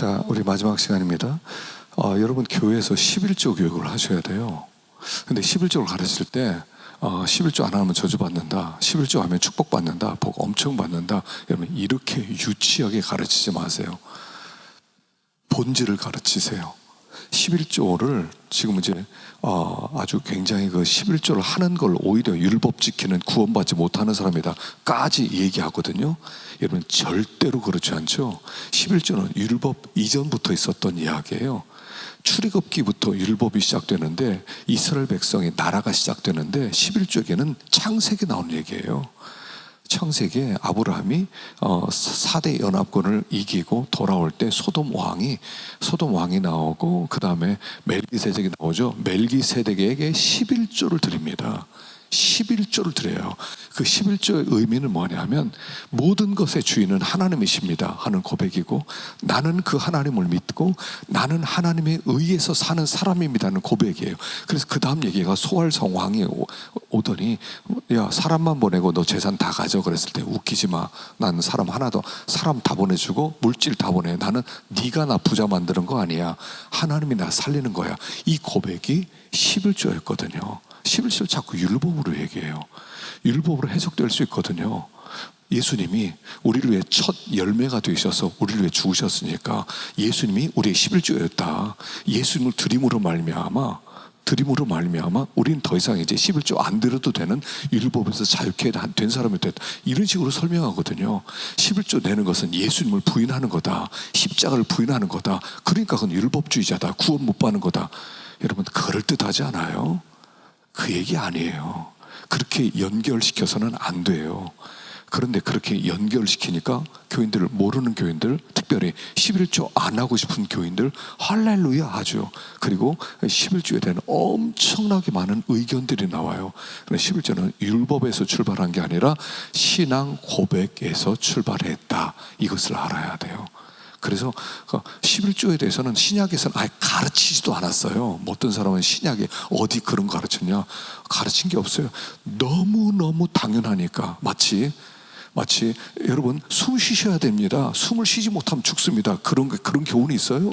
자, 우리 마지막 시간입니다. 어, 여러분 교회에서 11조 교육을 하셔야 돼요. 근데 11조를 가르칠 때 어, 11조 안 하면 저주받는다. 11조 하면 축복받는다. 복 엄청 받는다. 여러분 이렇게 유치하게 가르치지 마세요. 본질을 가르치세요. 11조를 지금 이제 어, 아주 굉장히 그 11조를 하는 걸 오히려 율법 지키는 구원받지 못하는 사람이다까지 얘기하거든요. 여러분 절대로 그렇지 않죠. 11조는 율법 이전부터 있었던 이야기예요. 출애굽기부터 율법이 시작되는데 이스라엘 백성의 나라가 시작되는데 11조에는 창세기 나오는 얘기예요. 창세기에 아브라함이 어, 4대 연합군을 이기고 돌아올 때 소돔 왕이 소돔 왕이 나오고 그 다음에 멜기세덱이 나오죠. 멜기세덱에게 11조를 드립니다. 11조를 드려요. 그 11조의 의미는 뭐냐면 모든 것의 주인은 하나님이십니다 하는 고백이고 나는 그 하나님을 믿고 나는 하나님에 의해서 사는 사람입니다는 고백이에요. 그래서 그 다음 얘기가 소활성 왕이 오- 오더니 야 사람만 보내고 너 재산 다 가져 그랬을 때 웃기지 마. 나는 사람 하나도 사람 다 보내주고 물질 다 보내. 나는 네가 나 부자 만드는 거 아니야. 하나님이 나 살리는 거야. 이 고백이 11조였거든요. 11조 자꾸 율법으로 얘기해요. 율법으로 해석될 수 있거든요. 예수님이 우리를 위해 첫 열매가 되셔서 우리를 위해 죽으셨으니까 예수님이 우리의 11조였다. 예수님을 드림으로 말미암아 드림으로 말미암아 우리는 더 이상 이제 11조 안 들어도 되는 율법에서 자유케 된 사람이 됐다. 이런 식으로 설명하거든요. 11조 내는 것은 예수님을 부인하는 거다. 십자가를 부인하는 거다. 그러니까 그건 율법주의자다. 구원 못 받는 거다. 여러분 그럴듯하지 않아요? 그 얘기 아니에요. 그렇게 연결시켜서는 안 돼요. 그런데 그렇게 연결시키니까 교인들 모르는 교인들 특별히 11조 안 하고 싶은 교인들 할렐루야 하죠. 그리고 11조에 대한 엄청나게 많은 의견들이 나와요. 그런데 11조는 율법에서 출발한 게 아니라 신앙 고백에서 출발했다. 이것을 알아야 돼요. 그래서 그 11조에 대해서는 신약에서는 아예 가르치지도 않았어요. 뭐 어떤 사람은 신약에 어디 그런 거 가르쳤냐? 가르친 게 없어요. 너무너무 당연하니까 마치 마치 여러분 숨 쉬셔야 됩니다. 숨을 쉬지 못하면 죽습니다. 그런 거- 그런 교훈이 있어요?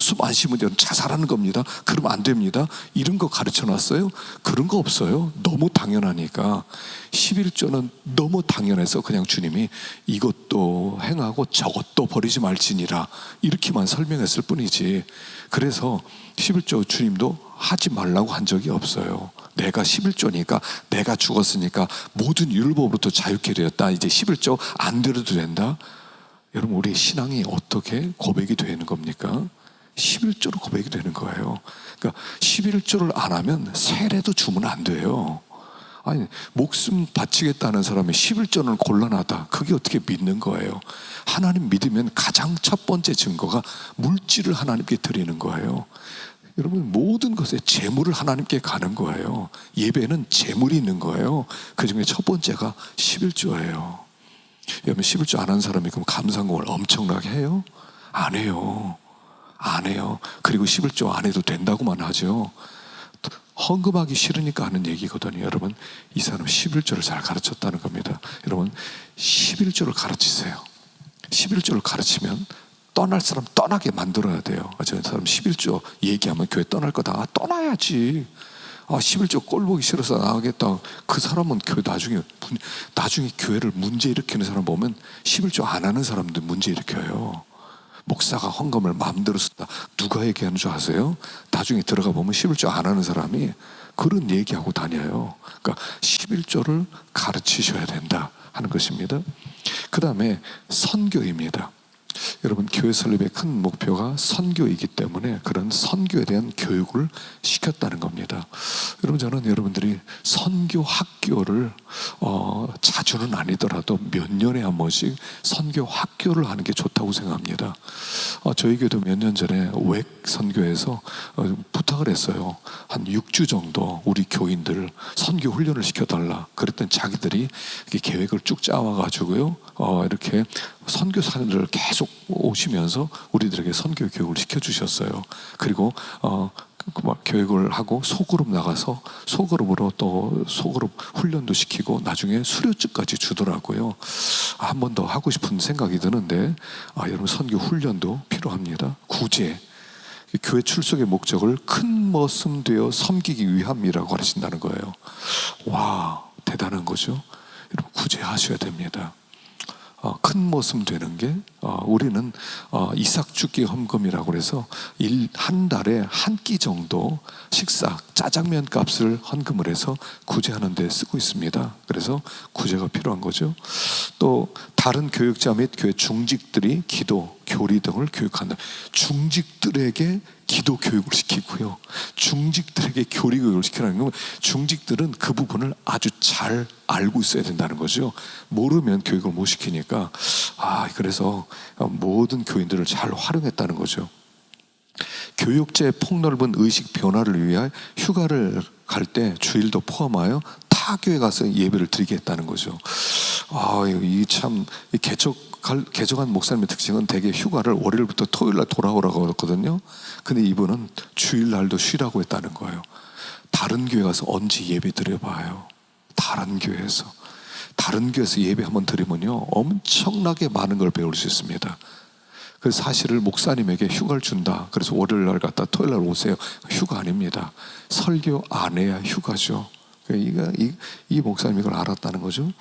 숨 안 쉬면 여러분 자살하는 겁니다. 그러면 안 됩니다. 이런 거 가르쳐 놨어요? 그런 거 없어요. 너무 당연하니까. 11조는 너무 당연해서 그냥 주님이 이것도 행하고 저것도 버리지 말지니라. 이렇게만 설명했을 뿐이지. 그래서 11조 주님도 하지 말라고 한 적이 없어요. 내가 11조니까 내가 죽었으니까 모든 율법으로부터 자유케 되었다. 이제 11조 안 들어도 된다. 여러분 우리 신앙이 어떻게 고백이 되는 겁니까? 11조로 고백이 되는 거예요. 그러니까 11조를 안 하면 세례도 주면 안 돼요. 아니 목숨 바치겠다는 사람이 11조는 곤란하다. 그게 어떻게 믿는 거예요? 하나님 믿으면 가장 첫 번째 증거가 물질을 하나님께 드리는 거예요. 여러분 모든 것에 재물을 하나님께 가는 거예요. 예배는 재물이 있는 거예요. 그 중에 첫 번째가 11조예요. 여러분 11조 안 한 사람이 그럼 감상공을 엄청나게 해요? 안 해요. 안 해요. 그리고 11조 안 해도 된다고만 하죠. 헌금하기 싫으니까 하는 얘기거든요. 여러분, 이 사람 11조를 잘 가르쳤다는 겁니다. 여러분, 11조를 가르치세요. 11조를 가르치면 떠날 사람 떠나게 만들어야 돼요. 아, 저 사람 11조 얘기하면 교회 떠날 거다. 아, 떠나야지. 아, 11조 꼴 보기 싫어서 나가겠다. 그 사람은 교회 나중에, 문- 나중에 교회를 문제 일으키는 사람 보면 11조 안 하는 사람들 문제 일으켜요. 목사가 헌금을 마음대로 썼다. 누가 얘기하는 줄 아세요? 나중에 들어가 보면 11조 안 하는 사람이 그런 얘기하고 다녀요. 그러니까 11조를 가르치셔야 된다 하는 것입니다. 그 다음에 선교입니다. 여러분 교회 설립의 큰 목표가 선교이기 때문에 그런 선교에 대한 교육을 시켰다는 겁니다. 여러분 저는 여러분들이 선교 학교를 어, 자주는 아니더라도 몇 년에 한 번씩 선교 학교를 하는 게 좋다고 생각합니다. 어, 저희 교도 몇 년 전에 웩 선교에서 어, 부탁을 했어요. 한 6주 정도 우리 교인들 선교 훈련을 시켜달라. 그랬더니 자기들이 계획을 쭉 짜와가지고요. 어, 이렇게 선교사들을 계속 오시면서 우리들에게 선교 교육을 시켜주셨어요. 그리고 어, 그막 교육을 하고 소그룹 나가서 소그룹으로 또 소그룹 훈련도 시키고 나중에 수료증까지 주더라고요. 아, 한번 더 하고 싶은 생각이 드는데 아, 여러분 선교 훈련도 필요합니다. 구제. 교회 출석의 목적을 큰 머슴 되어 섬기기 위함이라고 하신다는 거예요. 와, 대단한 거죠. 여러분 구제하셔야 됩니다. 어, 큰 모습 되는 게 어, 우리는 어, 이삭 주기 헌금이라고 해서 일, 한 달에 한 끼 정도 식사 짜장면 값을 헌금을 해서 구제하는 데 쓰고 있습니다. 그래서 구제가 필요한 거죠. 또 다른 교육자 및 교회 중직들이 기도, 교리 등을 교육한다. 중직들에게 기도 교육을 시키고요. 중직들에게 교리 교육을 시키라는 건 중직들은 그 부분을 아주 잘 알고 있어야 된다는 거죠. 모르면 교육을 못 시키니까 아 그래서 모든 교인들을 잘 활용했다는 거죠. 교육제 폭넓은 의식 변화를 위해 휴가를 갈 때 주일도 포함하여 타 교회 가서 예배를 드리게 했다는 거죠. 아, 이참 개척 개정한 목사님의 특징은 대개 휴가를 월요일부터 토요일날 돌아오라고 했거든요. 근데 이분은 주일날도 쉬라고 했다는 거예요. 다른 교회 가서 언제 예배 드려봐요. 다른 교회에서 다른 교회에서 예배 한번 드리면요 엄청나게 많은 걸 배울 수 있습니다. 그 사실을 목사님에게 휴가를 준다. 그래서 월요일 날 갔다 토요일 날 오세요. 휴가 아닙니다. 설교 안 해야 휴가죠. 이가 이, 이 목사님이 이걸 알았다는 거죠.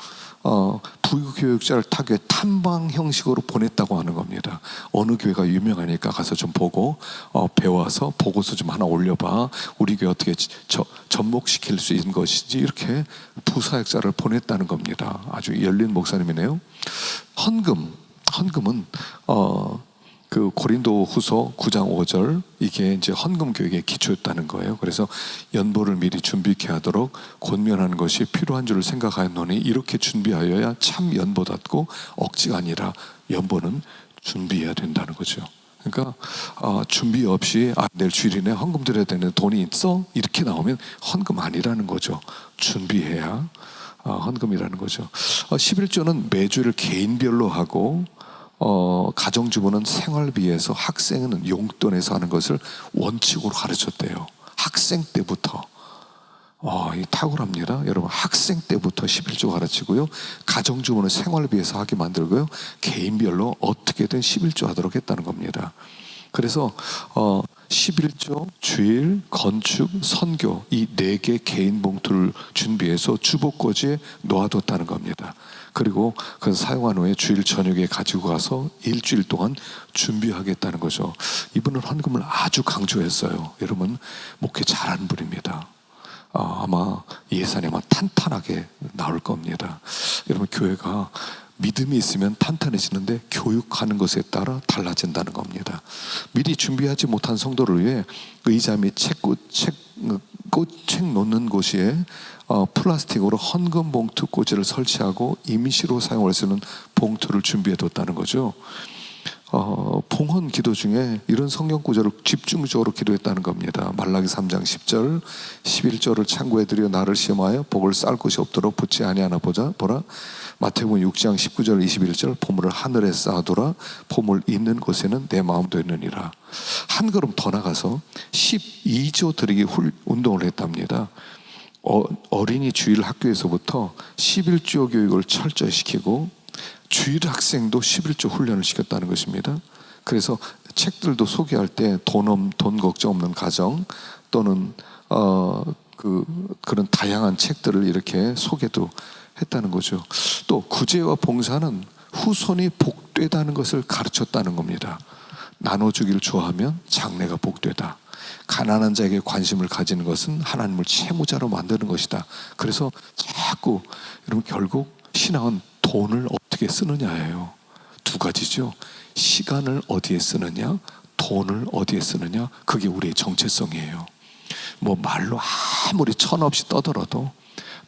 어, 부교육자를 타 교회 탐방 형식으로 보냈다고 하는 겁니다. 어느 교회가 유명하니까 가서 좀 보고 어, 배워서 보고서 좀 하나 올려봐. 우리 교회 어떻게 저, 접목시킬 수 있는 것인지 이렇게 부사역자를 보냈다는 겁니다. 아주 열린 목사님이네요. 헌금, 헌금은 어, 그 고린도 후서 9장 5절 이게 이제 헌금 교육의 기초였다는 거예요. 그래서 연보를 미리 준비케 하도록 권면하는 것이 필요한 줄을 생각하였노니 이렇게 준비하여야 참 연보답고 억지가 아니라 연보는 준비해야 된다는 거죠. 그러니까 어, 준비 없이 아, 내일 주일이네 헌금 드려야 되는 돈이 있어 이렇게 나오면 헌금 아니라는 거죠. 준비해야 어, 헌금이라는 거죠. 어, 11조는 매주를 개인별로 하고 어, 가정주부는 생활비에서 학생은 용돈에서 하는 것을 원칙으로 가르쳤대요. 학생 때부터. 와, 이 탁월합니다. 여러분, 학생 때부터 11조 가르치고요. 가정주부는 생활비에서 하게 만들고요. 개인별로 어떻게든 11조 하도록 했다는 겁니다. 그래서, 어, 11조, 주일, 건축, 선교 이 네 개 개인 봉투를 준비해서 주복거지에 놓아뒀다는 겁니다. 그리고 그 사용한 후에 주일 저녁에 가지고 가서 일주일 동안 준비하겠다는 거죠. 이분은 헌금을 아주 강조했어요. 여러분 목회 잘하는 분입니다. 아, 아마 예산이 아마 탄탄하게 나올 겁니다. 여러분 교회가 믿음이 있으면 탄탄해지는데 교육하는 것에 따라 달라진다는 겁니다. 미리 준비하지 못한 성도를 위해 의자 및 책, 책, 책 놓는 곳에 어, 플라스틱으로 헌금 봉투 꽂이를 설치하고 임시로 사용할 수 있는 봉투를 드해 뒀다는 거죠. 어, 봉헌 기도 중에 이런 성경 구절을 집중적으로 기도했다는 겁니다. 말라기 3장 10절, 11절을 참고해 드려 나를 시험하여 복을 쌓을 것이 없도록 붙지 아니하나 보자 보라. 마태복음 6장 19절 21절 보물을 하늘에 쌓아두라 보물 있는 곳에는 내 마음도 있느니라. 한 걸음 더 나가서 12조 드리기 훌, 운동을 했답니다. 어, 어린이 주일 학교에서부터 11조 교육을 철저히 시키고 주일 학생도 11조 훈련을 시켰다는 것입니다. 그래서 책들도 소개할 때 돈, 돈 걱정 없는 가정 또는 어, 그, 그런 다양한 책들을 이렇게 소개도 했다는 거죠. 또 구제와 봉사는 후손이 복되다는 것을 가르쳤다는 겁니다. 나눠주기를 좋아하면 장래가 복되다. 가난한 자에게 관심을 가지는 것은 하나님을 채무자로 만드는 것이다. 그래서 자꾸 여러분 결국 신앙은 돈을 어떻게 쓰느냐예요. 두 가지죠. 시간을 어디에 쓰느냐, 돈을 어디에 쓰느냐. 그게 우리의 정체성이에요. 뭐 말로 아무리 천 없이 떠들어도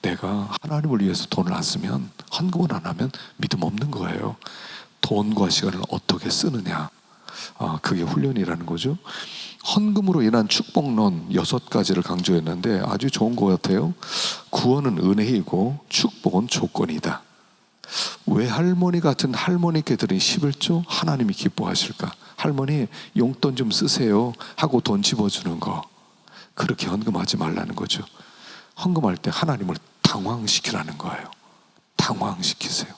내가 하나님을 위해서 돈을 안 쓰면 헌금을 안 하면 믿음 없는 거예요. 돈과 시간을 어떻게 쓰느냐. 아, 그게 훈련이라는 거죠. 헌금으로 인한 축복론 여섯 가지를 강조했는데 아주 좋은 것 같아요. 구원은 은혜이고 축복은 조건이다. 왜 할머니 같은 할머니께 드린 11조 하나님이 기뻐하실까? 할머니 용돈 좀 쓰세요 하고 돈 집어주는 거. 그렇게 헌금하지 말라는 거죠. 헌금할 때 하나님을 당황시키라는 거예요. 당황시키세요.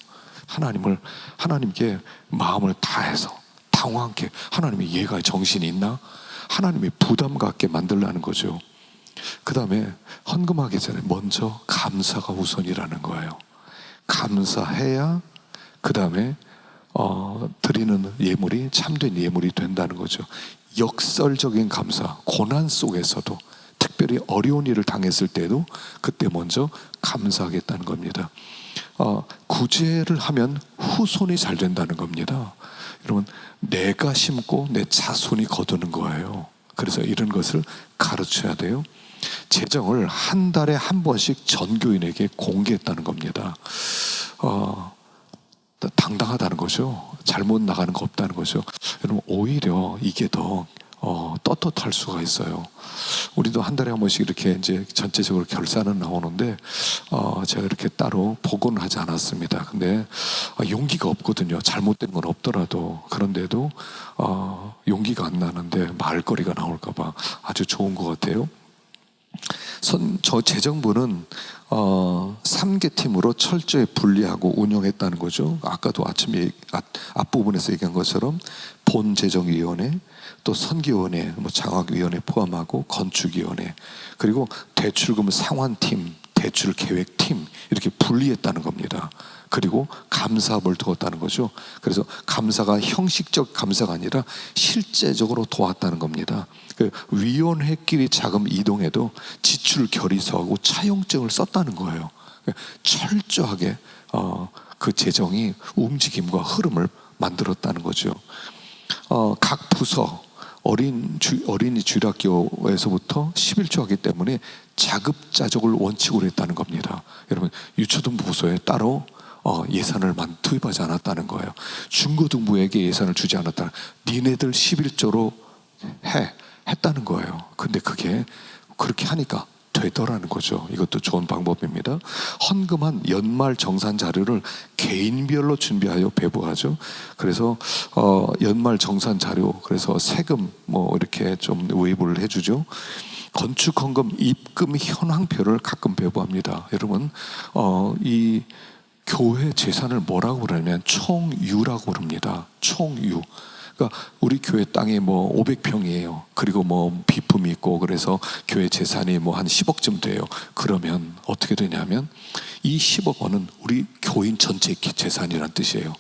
하나님을 하나님께 마음을 다해서 당황케 하나님이 얘가 정신이 있나? 하나님이 부담 갖게 만들라는 거죠. 그 다음에 헌금하기 전에 먼저 감사가 우선이라는 거예요. 감사해야 그 다음에 어, 드리는 예물이 참된 예물이 된다는 거죠. 역설적인 감사, 고난 속에서도 특별히 어려운 일을 당했을 때도 그때 먼저 감사하겠다는 겁니다. 어, 구제를 하면 후손이 잘 된다는 겁니다. 여러분, 내가 심고 내 자손이 거두는 거예요. 그래서 이런 것을 가르쳐야 돼요. 재정을 한 달에 한 번씩 전교인에게 공개했다는 겁니다. 어, 당당하다는 거죠. 잘못 나가는 거 없다는 거죠. 여러분 오히려 이게 더 어, 떳떳할 수가 있어요. 우리도 한 달에 한 번씩 이렇게 이제 전체적으로 결산은 나오는데 어, 제가 이렇게 따로 보고는 하지 않았습니다. 근데 어, 용기가 없거든요. 잘못된 건 없더라도 그런데도 어, 용기가 안 나는데 말거리가 나올까봐 아주 좋은 것 같아요. 선, 저 재정부는 어, 3개 팀으로 철저히 분리하고 운영했다는 거죠. 아까도 아침에 앞, 앞부분에서 얘기한 것처럼 본재정위원회, 또 선기위원회, 뭐 장학위원회 포함하고 건축위원회, 그리고 대출금 상환팀, 대출 계획팀 이렇게 분리했다는 겁니다. 그리고 감사업을 두었다는 거죠. 그래서 감사가 형식적 감사가 아니라 실제적으로 도왔다는 겁니다. 그 위원회끼리 자금 이동해도 지출 결의서하고 차용증을 썼다는 거예요. 철저하게 어, 그 재정이 움직임과 흐름을 만들었다는 거죠. 어, 각 부서 어린 주, 어린이 주일학교에서부터 11조 하기 때문에 자급자족을 원칙으로 했다는 겁니다. 여러분 유초등부 부서에 따로 어, 예산을 만 투입하지 않았다는 거예요. 중고등부에게 예산을 주지 않았다는. 니네들 11조로 해 했다는 거예요. 근데 그게 그렇게 하니까 되더라는 거죠. 이것도 좋은 방법입니다. 헌금한 연말 정산 자료를 개인별로 준비하여 배부하죠. 그래서 어, 연말 정산 자료, 그래서 세금 뭐 이렇게 좀 외부를 해주죠. 건축 헌금 입금 현황표를 가끔 배부합니다. 여러분, 어, 이 교회 재산을 뭐라고 그러냐면 총유라고 그럽니다. 총유. 그러니까 우리 교회 땅이 뭐 500평이에요. 그리고 뭐 비품이 있고 그래서 교회 재산이 뭐 한 10억쯤 돼요. 그러면 어떻게 되냐면 이 10억 원은 우리 교인 전체 재산이란 뜻이에요.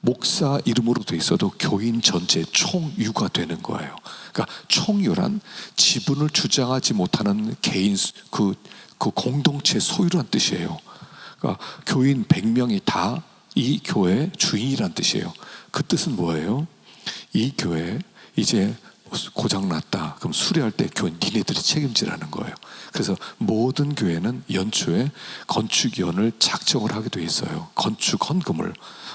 목사 이름으로 돼 있어도 교인 전체 총유가 되는 거예요. 그러니까 총유란 지분을 주장하지 못하는 개인 그, 그 공동체 소유란 뜻이에요. 그러니까 교인 100명이 다 이 교회 주인이란 뜻이에요. 그 뜻은 뭐예요? 이 교회 이제 고장 났다. 그럼 수리할 때 교회 니네들이 책임지라는 거예요. 그래서 모든 교회는 연초에 건축위원을 작정을 하게 돼 있어요. 건축 헌금을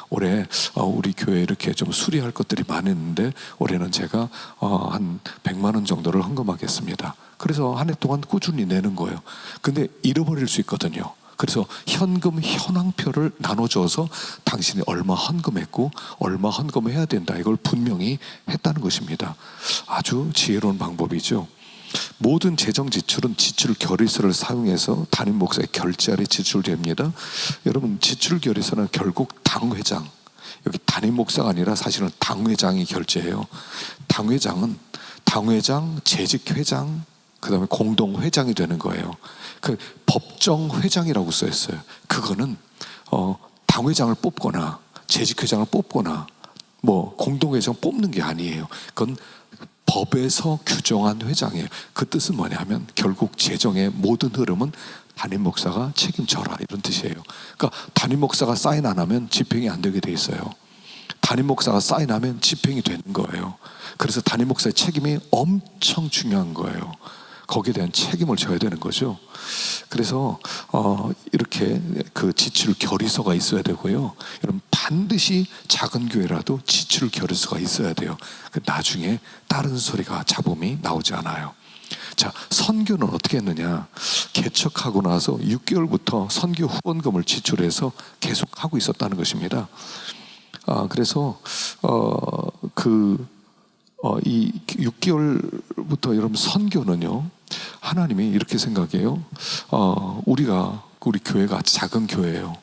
올해 어, 우리 교회 이렇게 좀 수리할 것들이 많았는데 올해는 제가 어, 한 100만 원 정도를 헌금하겠습니다. 그래서 한 해 동안 꾸준히 내는 거예요. 근데 잃어버릴 수 있거든요. 그래서 현금 현황표를 나눠줘서 당신이 얼마 헌금했고 얼마 헌금해야 된다 이걸 분명히 했다는 것입니다. 아주 지혜로운 방법이죠. 모든 재정 지출은 지출 결의서를 사용해서 담임 목사의 결제안에 지출됩니다. 여러분 지출 결의서는 결국 당 회장 여기 담임 목사가 아니라 사실은 당 회장이 결제해요. 당 회장은 당 회장, 재직 회장, 그 다음에 공동 회장이 되는 거예요. 그 법정 회장이라고 써 있어요. 그거는 어, 당 회장을 뽑거나 재직 회장을 뽑거나 뭐 공동 회장 뽑는 게 아니에요. 그건 법에서 규정한 회장이에요. 그 뜻은 뭐냐면 결국 재정의 모든 흐름은 담임 목사가 책임져라 이런 뜻이에요. 그러니까 담임 목사가 사인 안 하면 집행이 안 되게 돼 있어요. 담임 목사가 사인하면 집행이 되는 거예요. 그래서 담임 목사의 책임이 엄청 중요한 거예요. 거기에 대한 책임을 져야 되는 거죠. 그래서 어, 이렇게 그 지출 결의서가 있어야 되고요. 여러분 반드시 작은 교회라도 지출 결의서가 있어야 돼요. 그 나중에 다른 소리가 잡음이 나오지 않아요. 자, 선교는 어떻게 했느냐? 개척하고 나서 6개월부터 선교 후원금을 지출해서 계속 하고 있었다는 것입니다. 아, 그래서 어, 그 어, 이 6개월부터 여러분 선교는요. 하나님이 이렇게 생각해요. 어, 우리가 우리 교회가 작은 교회예요.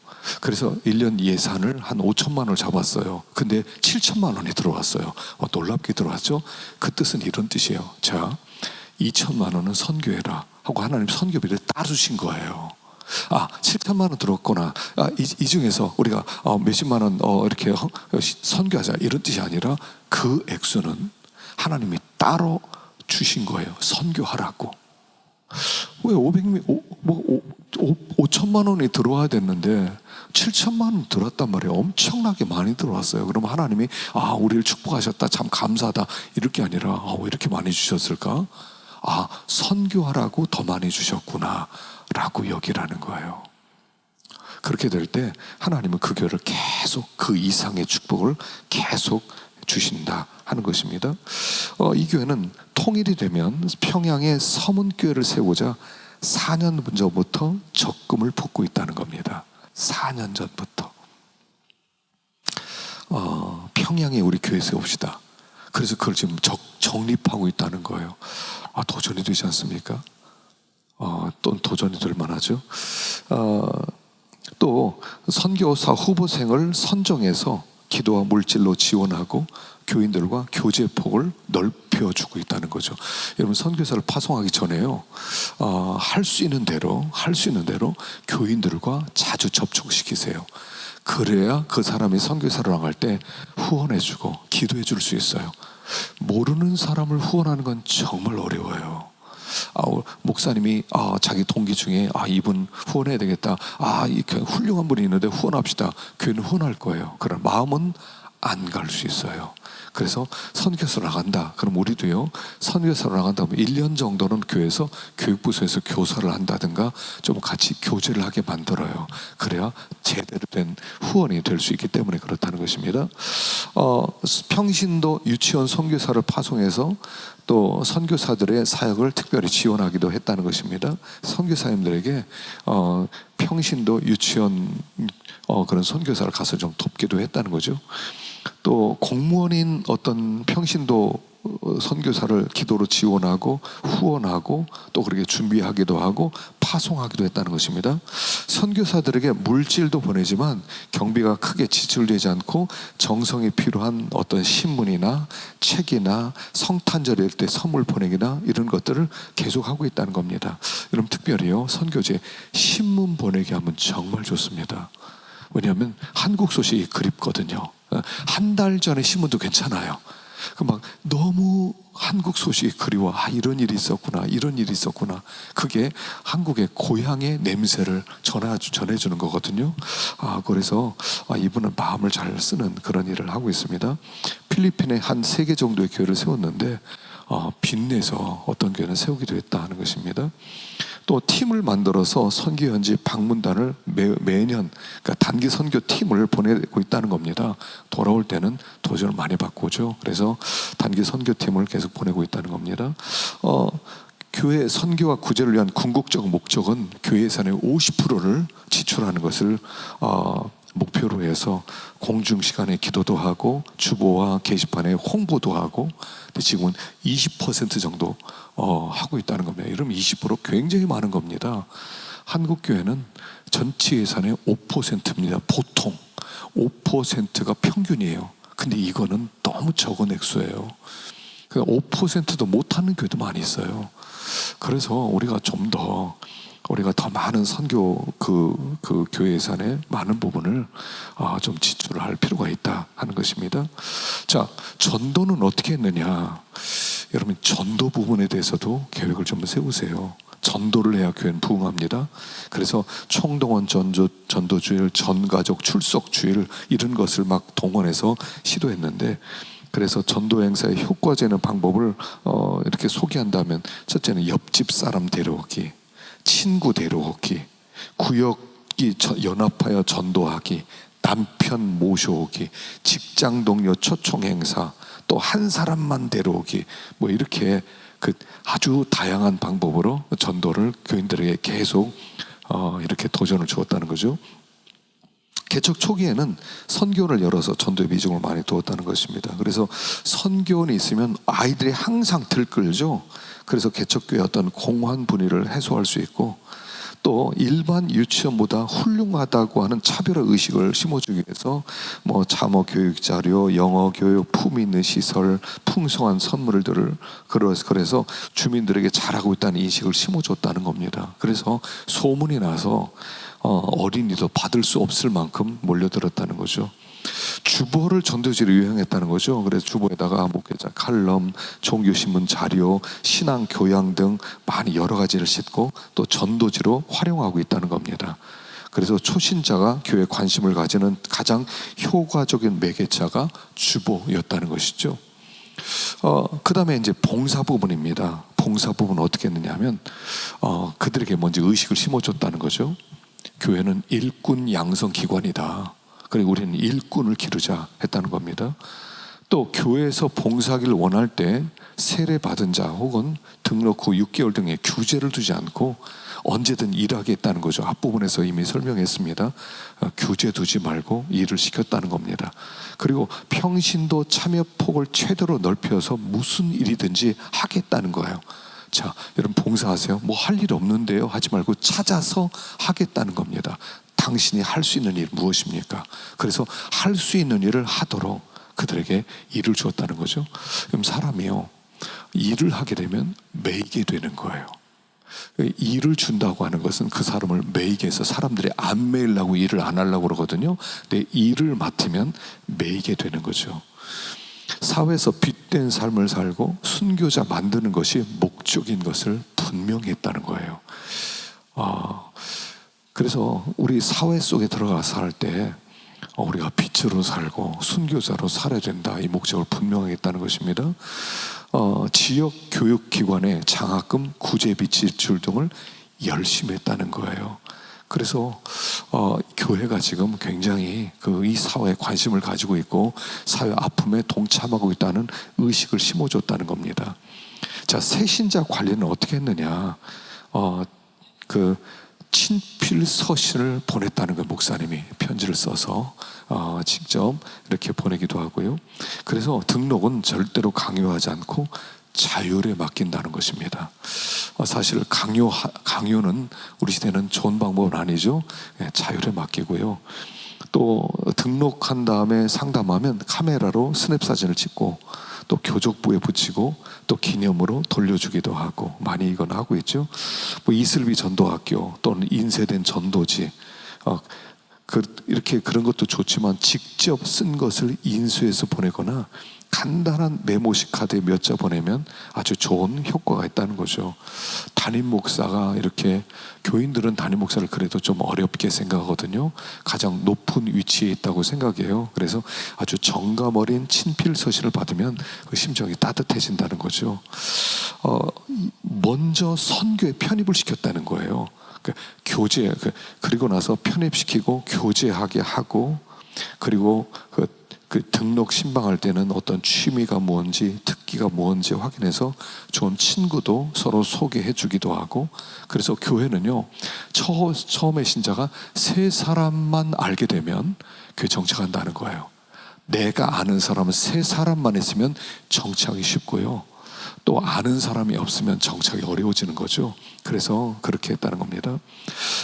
그래서 1년 예산을 한 5천만 원을 잡았어요. 근데 7천만 원이 들어왔어요. 어, 놀랍게 들어왔죠? 그 뜻은 이런 뜻이에요. 자, 2천만 원은 선교해라 하고 하나님 선교비를 따주신 거예요. 아, 7천만 원 들었구나. 아, 이, 이 중에서 우리가 어, 몇십만 원 어, 이렇게 허- 선교하자 이런 뜻이 아니라 그 액수는 하나님이 따로 주신 거예요. 선교하라고. 왜 500미, 오, 뭐, 오, 오, 5천만 원이 들어와야 됐는데 7천만 원 들어왔단 말이에요. 엄청나게 많이 들어왔어요. 그럼 하나님이 아, 우리를 축복하셨다. 참 감사하다. 이럴 게 아니라 아, 왜 이렇게 많이 주셨을까? 아, 선교하라고 더 많이 주셨구나. 라고 여기라는 거예요. 그렇게 될 때 하나님은 그 교회를 계속 그 이상의 축복을 계속 주신다 하는 것입니다. 어, 이 교회는 통일이 되면 평양에 서문교회를 세우자 4년 전부터 적금을 붓고 있다는 겁니다. 4년 전부터. 어, 평양에 우리 교회 세웁시다. 그래서 그걸 지금 적, 정립하고 있다는 거예요. 아, 도전이 되지 않습니까? 어, 또 도전이 될 만하죠. 어, 또 선교사 후보생을 선정해서 기도와 물질로 지원하고 교인들과 교제 폭을 넓혀주고 있다는 거죠. 여러분 선교사를 파송하기 전에요, 어, 할 수 있는 대로 할 수 있는 대로 교인들과 자주 접촉시키세요. 그래야 그 사람이 선교사를 나갈 때 후원해주고 기도해줄 수 있어요. 모르는 사람을 후원하는 건 정말 어려워요. 아, 목사님이 아, 자기 동기 중에 아, 이분 후원해야 되겠다. 아, 이 교회 훌륭한 분이 있는데 후원합시다. 교회는 후원할 거예요. 그런 마음은 안 갈 수 있어요. 그래서 선교사로 나간다. 그럼 우리도요, 선교사로 나간다면 1년 정도는 교회에서 교육부서에서 교사를 한다든가 좀 같이 교제를 하게 만들어요. 그래야 제대로 된 후원이 될 수 있기 때문에 그렇다는 것입니다. 어, 평신도 유치원 선교사를 파송해서 또 선교사들의 사역을 특별히 지원하기도 했다는 것입니다. 선교사님들에게 어, 평신도 유치원 어, 그런 선교사를 가서 좀 돕기도 했다는 거죠. 또 공무원인 어떤 평신도 어, 선교사를 기도로 지원하고 후원하고 또 그렇게 준비하기도 하고 파송하기도 했다는 것입니다. 선교사들에게 물질도 보내지만 경비가 크게 지출되지 않고 정성이 필요한 어떤 신문이나 책이나 성탄절일 때 선물 보내기나 이런 것들을 계속 하고 있다는 겁니다. 여러분 특별히요 선교제 신문 보내기 하면 정말 좋습니다. 왜냐하면 한국 소식이 그립거든요. 한 달 전에 신문도 괜찮아요. 그막 너무 한국 소식이 그리워. 아, 이런 일이 있었구나. 이런 일이 있었구나. 그게 한국의 고향의 냄새를 전해, 전해주는 거거든요. 아, 그래서 아, 이분은 마음을 잘 쓰는 그런 일을 하고 있습니다. 필리핀에 한 세 개 정도의 교회를 세웠는데, 어, 빚내서 어떤 교회는 세우기도 했다 하는 것입니다. 또 팀을 만들어서 선교 현지 방문단을 매, 매년 그러니까 단기 선교 팀을 보내고 있다는 겁니다. 돌아올 때는 도전을 많이 받고 오죠. 그래서 단기 선교 팀을 계속 보내고 있다는 겁니다. 어, 교회 선교와 구제를 위한 궁극적 목적은 교회 예산의 50%를 지출하는 것을 어, 목표로 해서 공중 시간에 기도도 하고 주보와 게시판에 홍보도 하고 근데 지금은 20% 정도 어, 하고 있다는 겁니다. 이러면 20% 굉장히 많은 겁니다. 한국 교회는 전체 예산의 5%입니다. 보통 5%가 평균이에요. 근데 이거는 너무 적은 액수예요. 5%도 못하는 교회도 많이 있어요. 그래서 우리가 좀더 우리가 더 많은 선교 그, 그 교회 예산의 많은 부분을 아, 좀 지출을 할 필요가 있다 하는 것입니다. 자, 전도는 어떻게 했느냐? 여러분 전도 부분에 대해서도 계획을 좀 세우세요. 전도를 해야 교회는 부흥합니다. 그래서 총동원 전도, 전도주일, 전가족 출석주일 이런 것을 막 동원해서 시도했는데 그래서 전도 행사의 효과되는 방법을 어, 이렇게 소개한다면 첫째는 옆집 사람 데려오기, 친구 데려오기, 구역이 저- 연합하여 전도하기, 남편 모셔오기, 직장 동료 초청 행사, 또 한 사람만 데려오기, 뭐 이렇게 그 아주 다양한 방법으로 전도를 교인들에게 계속 어, 이렇게 도전을 주었다는 거죠. 개척 초기에는 선교를 열어서 전도에 비중을 많이 두었다는 것입니다. 그래서 선교원이 있으면 아이들이 항상 들끓죠. 그래서 개척교회 어떤 공환 분위를 해소할 수 있고 또 일반 유치원보다 훌륭하다고 하는 차별화 의식을 심어주기 위해서 뭐 자모 교육 자료, 영어 교육, 품 있는 시설, 풍성한 선물들을 그래서 주민들에게 잘하고 있다는 인식을 심어줬다는 겁니다. 그래서 소문이 나서 어, 어린이도 받을 수 없을 만큼 몰려들었다는 거죠. 주보를 전도지로 유행했다는 거죠. 그래서 주보에다가 목회자 칼럼, 종교신문 자료, 신앙 교양 등 많이 여러 가지를 싣고 또 전도지로 활용하고 있다는 겁니다. 그래서 초신자가 교회 관심을 가지는 가장 효과적인 매개차가 주보였다는 것이죠. 어, 그 다음에 이제 봉사 부분입니다. 봉사 부분은 어떻게 했느냐면, 어, 그들에게 먼저 의식을 심어줬다는 거죠. 교회는 일꾼 양성 기관이다. 그리고 우리는 일꾼을 기르자 했다는 겁니다. 또 교회에서 봉사하기를 원할 때 세례 받은 자 혹은 등록 후 6개월 등의 규제를 두지 않고 언제든 일하겠다는 거죠. 앞부분에서 이미 설명했습니다. 어, 규제 두지 말고 일을 시켰다는 겁니다. 그리고 평신도 참여 폭을 최대로 넓혀서 무슨 일이든지 하겠다는 거예요. 자, 여러분 봉사하세요. 뭐 할 일 없는데요. 하지 말고 찾아서 하겠다는 겁니다. 당신이 할 수 있는 일 무엇입니까? 그래서 할 수 있는 일을 하도록 그들에게 일을 주었다는 거죠. 그럼 사람이요. 일을 하게 되면 매이게 되는 거예요. 일을 준다고 하는 것은 그 사람을 매이게 해서 사람들이 안 매이려고 일을 안 하려고 그러거든요. 근데 일을 맡으면 매이게 되는 거죠. 사회에서 빛된 삶을 살고 순교자 만드는 것이 목적인 것을 분명히 했다는 거예요. 아, 그래서 우리 사회 속에 들어가서 살때 어, 우리가 빛으로 살고 순교자로 살아야 된다 이 목적을 분명히 했다는 것입니다. 어, 지역 교육기관에 장학금, 구제비 지출 등을 열심히 했다는 거예요. 그래서 어, 교회가 지금 굉장히 그 이 사회에 관심을 가지고 있고 사회 아픔에 동참하고 있다는 의식을 심어줬다는 겁니다. 자 새신자 관리는 어떻게 했느냐? 어, 그 친필 서신을 보냈다는 거 목사님이 편지를 써서 어, 직접 이렇게 보내기도 하고요. 그래서 등록은 절대로 강요하지 않고 자율에 맡긴다는 것입니다. 어, 사실 강요 강요는 우리 시대는 좋은 방법은 아니죠. 예, 자율에 맡기고요. 또 등록한 다음에 상담하면 카메라로 스냅 사진을 찍고 또 교족부에 붙이고 또 기념으로 돌려주기도 하고 많이 이건 하고 있죠. 뭐 이슬비 전도학교 또는 인쇄된 전도지 어, 그 이렇게 그런 것도 좋지만 직접 쓴 것을 인수해서 보내거나 간단한 메모식 카드에 몇 자 보내면 아주 좋은 효과가 있다는 거죠. 담임 목사가 이렇게 교인들은 담임 목사를 그래도 좀 어렵게 생각하거든요. 가장 높은 위치에 있다고 생각해요. 그래서 아주 정감 어린 친필 서신을 받으면 그 심정이 따뜻해진다는 거죠. 어, 먼저 선교에 편입을 시켰다는 거예요. 그 교제 그, 그리고 나서 편입시키고 교제하게 하고 그리고 그, 그 등록 신방할 때는 어떤 취미가 뭔지 특기가 뭔지 확인해서 좋은 친구도 서로 소개해 주기도 하고 그래서 교회는요 처, 처음에 신자가 세 사람만 알게 되면 교회 정착한다는 거예요 내가 아는 사람은 세 사람만 있으면 정착이 쉽고요 또 아는 사람이 없으면 정착이 어려워지는 거죠. 그래서 그렇게 했다는 겁니다.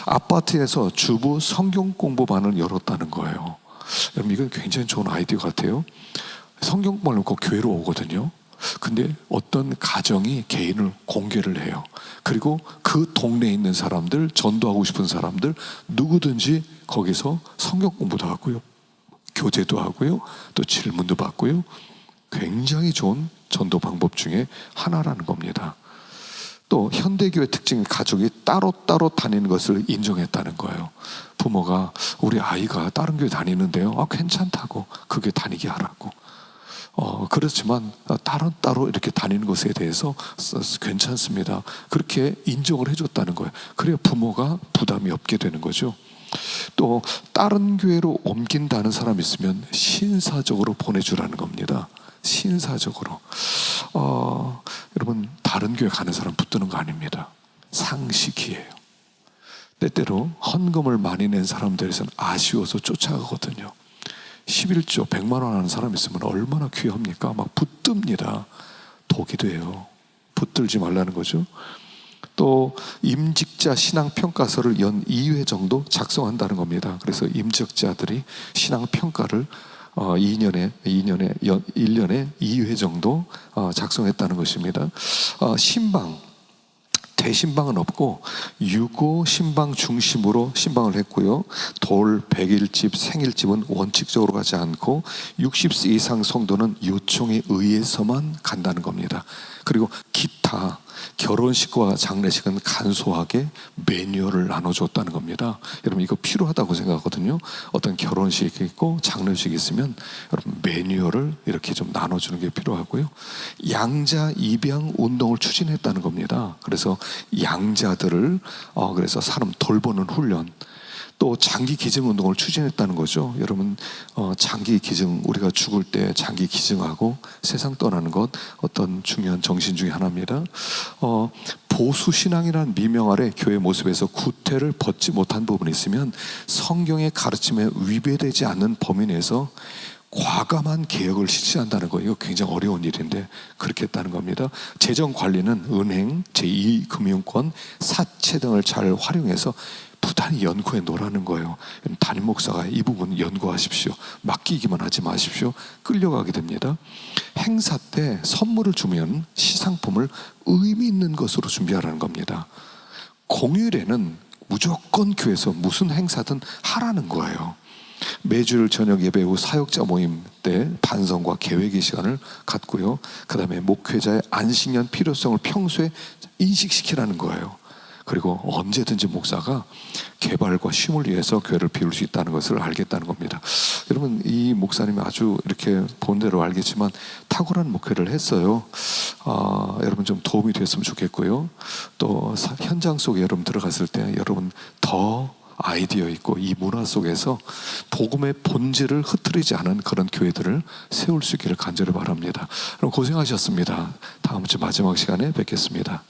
아파트에서 주부 성경 공부반을 열었다는 거예요. 여러분 이건 굉장히 좋은 아이디어 같아요. 성경 공부를 꼭 교회로 오거든요. 근데 어떤 가정이 개인을 공개를 해요. 그리고 그 동네에 있는 사람들, 전도하고 싶은 사람들, 누구든지 거기서 성경 공부도 하고요. 교제도 하고요. 또 질문도 받고요. 굉장히 좋은 전도 방법 중에 하나라는 겁니다. 또 현대교회 특징 가족이 따로따로 다니는 것을 인정했다는 거예요. 부모가 우리 아이가 다른 교회 다니는데요. 아, 괜찮다고 그 교회 다니게 하라고. 어, 그렇지만 따로 따로 이렇게 다니는 것에 대해서 괜찮습니다. 그렇게 인정을 해줬다는 거예요. 그래야 부모가 부담이 없게 되는 거죠. 또 다른 교회로 옮긴다는 사람 있으면 신사적으로 보내주라는 겁니다. 신사적으로. 어, 여러분, 다른 교회 가는 사람 붙드는 거 아닙니다. 상식이에요. 때때로 헌금을 많이 낸 사람들에서는 아쉬워서 쫓아가거든요. 11조 100만 원 하는 사람 있으면 얼마나 귀합니까? 막 붙듭니다. 독이 돼요. 붙들지 말라는 거죠. 또 임직자 신앙 평가서를 연 2회 정도 작성한다는 겁니다. 그래서 임직자들이 신앙 평가를 어 2년에 2년에 연 1년에 2회 정도 어 작성했다는 것입니다. 어 신방 대신방은 없고 유고 신방 중심으로 신방을 했고요. 돌, 백일집, 생일집은 원칙적으로 가지 않고 60세 이상 성도는 요청에 의해서만 간다는 겁니다. 그리고 기타 결혼식과 장례식은 간소하게 매뉴얼을 나눠줬다는 겁니다. 여러분 이거 필요하다고 생각하거든요. 어떤 결혼식이 있고 장례식이 있으면 여러분 매뉴얼을 이렇게 좀 나눠주는 게 필요하고요. 양자 입양 운동을 추진했다는 겁니다. 그래서 양자들을 어 그래서 사람 돌보는 훈련. 또 장기 기증 운동을 추진했다는 거죠. 여러분 어, 장기 기증 우리가 죽을 때 장기 기증하고 세상 떠나는 것 어떤 중요한 정신 중의 하나입니다. 어, 보수 신앙이라는 미명 아래 교회 모습에서 구태를 벗지 못한 부분이 있으면 성경의 가르침에 위배되지 않는 범위 내에서 과감한 개혁을 실시한다는 거 이거 굉장히 어려운 일인데 그렇게 했다는 겁니다. 재정 관리는 은행, 제2금융권, 사채 등을 잘 활용해서 부단히 연구해 놓으라는 거예요. 담임 목사가 이 부분 연구하십시오. 맡기기만 하지 마십시오. 끌려가게 됩니다. 행사 때 선물을 주면 시상품을 의미 있는 것으로 준비하라는 겁니다. 공휴일에는 무조건 교회에서 무슨 행사든 하라는 거예요. 매주일 저녁 예배 후 사역자 모임 때 반성과 계획의 시간을 갖고요. 그 다음에 목회자의 안식년 필요성을 평소에 인식시키라는 거예요. 그리고 언제든지 목사가 개발과 쉼을 위해서 교회를 비울 수 있다는 것을 알겠다는 겁니다. 여러분 이 목사님이 아주 이렇게 본대로 알겠지만 탁월한 목회를 했어요. 아, 여러분 좀 도움이 됐으면 좋겠고요. 또 사- 현장 속에 여러분 들어갔을 때 여러분 더 아이디어 있고 이 문화 속에서 복음의 본질을 흐트리지 않은 그런 교회들을 세울 수 있기를 간절히 바랍니다. 그럼 고생하셨습니다. 다음 주 마지막 시간에 뵙겠습니다.